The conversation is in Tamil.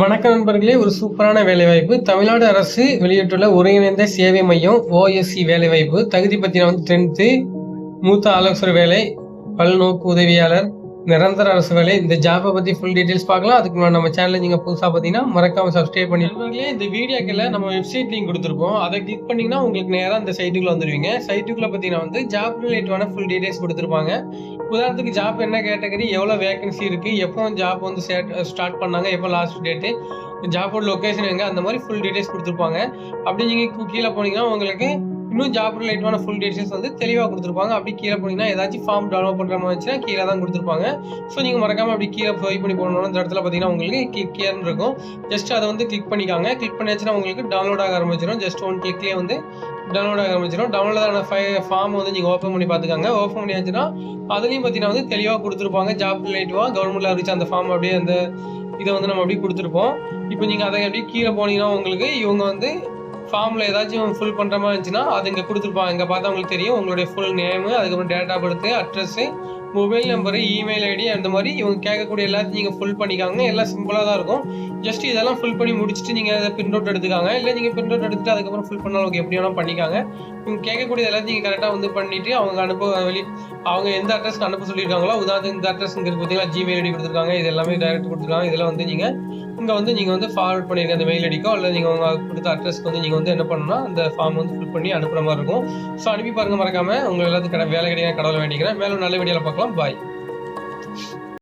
வணக்க நண்பர்களே ஒரு சூப்பரான வேலைவாய்ப்பு. தமிழ்நாடு அரசு வெளியிட்டுள்ள ஒருங்கிணைந்த சேவை மையம் ஓஎஸ்சி வேலைவாய்ப்பு. தகுதி பத்தின வந்து டென்த்து மூத்த ஆலோசகர் வேலை பல்நோக்கு உதவியாளர் நிரந்தர அரசு வேலை. இந்த ஜாப்பை பற்றி ஃபுல் டீட்டெயில்ஸ் பார்க்கலாம். அதுக்கு முன்னாடி நம்ம சேனலில் நீங்கள் புதுசாக பார்த்தீங்கன்னா மறக்காம சப்ஸ்கிரைப் பண்ணிருக்கீங்களே இந்த வீடியோக்கில் நம்ம வெப்சைட் லிங்க் கொடுத்துருப்போம். அதை கிளிக் பண்ணிங்கன்னா உங்களுக்கு நேராக அந்த சைட்டுக்குள்ள வந்துடுவீங்க சைட்டுக்குள்ளே பார்த்தீங்கன்னா வந்து ஜாப் ரிலேட்டிவான ஃபுல் டீட்டெயில்ஸ் கொடுத்துருப்பாங்க. உதாரணத்துக்கு ஜாப் என்ன கேட்டகரி எவ்வளோ வேகன்சி இருக்குது எப்போ ஜாப் வந்து ஸ்டார்ட் பண்ணாங்க எப்போ லாஸ்ட் டேட்டு ஜாப்போட லொக்கேஷன் எங்கே அந்த மாதிரி ஃபுல் டீட்டெயில்ஸ் கொடுத்துருப்பாங்க. அப்படி நீங்கள் கீழே போனீங்கன்னா உங்களுக்கு இன்னும் ஜாப் ரிலேட்டடான ஃபுல் டீட்டெயில்ஸ் வந்து தெளிவாக கொடுத்துருப்பாங்க. அப்படி கீழே போனீங்கன்னா ஏதாச்சும் ஃபார்ம் டவுன்லோட் பண்ணுற மாதிரி இருந்துச்சுன்னா கீழே தான் கொடுத்துருப்பாங்க. ஸோ நீங்கள் மறக்காமல் அப்படி கீழே போய் பண்ணி போனோம்னா இந்த இடத்துல பார்த்தீங்கன்னா உங்களுக்கு கிளிக் கேர்னு இருக்கும். ஜஸ்ட் அதை வந்து கிளிக் பண்ணிக்காங்க. கிளிக் பண்ணியாச்சுன்னா உங்களுக்கு டவுன்லோட் ஆக ஆரம்பிச்சிடும் ஜஸ்ட் ஒன் கிளிக்லேயே வந்து டவுன்லோட் ஆக ஆரம்பிச்சிடும் டவுன்லோட் ஆன ஃபை ஃபார்ம் வந்து நீங்கள் ஓப்பன் பண்ணி பார்த்துக்காங்க. ஓப்பன் பண்ணியாச்சுன்னா அதுலேயும் பார்த்தீங்கன்னா வந்து தெளிவாக கொடுத்துருப்பாங்க. ஜாப் ரிலேட்டிவாக கவர்மெண்ட்டில் அறிவிச்ச அந்த ஃபார்ம் அப்படியே அந்த இதை வந்து நம்ம அப்படியே கொடுத்துருப்போம். இப்போ நீங்கள் அதை அப்படியே கீழே போனீங்கன்னா உங்களுக்கு இவங்க வந்து ஃபார்மில் ஏதாச்சும் ஃபில் பண்ணுற மாதிரி இருந்துச்சுன்னா அது இங்கே கொடுத்துருப்பாங்க. இங்கே பார்த்தா உங்களுக்கு தெரியும். உங்களுடைய ஃபுல் நேமு அதுக்கப்புறம் date of birth address mobile number email ID அந்த மாதிரி இவங்க கேட்கக்கூடிய எல்லாத்தையும் நீங்கள் ஃபுல் பண்ணிக்காங்க. எல்லாம் சிம்பிளாக தான் இருக்கும். ஜஸ்ட் இதெல்லாம் ஃபில் பண்ணி முடிச்சுட்டு நீங்கள் அதை பிரிண்ட் அவுட் எடுத்துக்காங்க. இல்லை நீங்கள் பிரிண்ட் அவுட் எடுத்துட்டு அதுக்கப்புறம் ஃபில் பண்ணாலும் ஓகே எப்படி வேணால் பண்ணிக்காங்க. இவங்க கேட்கக்கூடிய எல்லாத்தையும் நீங்கள் கரெக்டாக வந்து பண்ணிவிட்டு அவங்க அனுப்ப வெளி அவங்க எந்த அட்ரஸ்க்கு அனுப்ப சொல்லியிருக்காங்களோ உதாரணத்துக்கு இந்த அட்ரஸ் இங்கே பார்த்தீங்கன்னா ஜிமெயில் ஐடி கொடுத்துருக்காங்க. இது எல்லாமே டைரக்ட் கொடுத்துருக்காங்க. இதெல்லாம் வந்து நீங்கள் இங்கே வந்து நீங்கள் வந்து ஃபார்வர்ட் பண்ணிடுங்க அந்த மெயில் ஐடிக்கோ இல்லை நீங்கள் அவங்க கொடுத்த அட்ரஸ்க்கு வந்து நீங்கள் வந்து என்ன பண்ணணும்னா அந்த ஃபார்ம் வந்து ஃபில் பண்ணி அனுப்புகிற மாதிரி இருக்கும். ஸோ அனுப்பி பாருங்க மறக்காமல் உங்களுக்கு எல்லாத்துக்கும் கடை வேலை கிடையாது கடவுளை வேண்டிக்கிறேன். மேலும் நல்ல வீடியோவில் பார்க்கலாம். ela vai.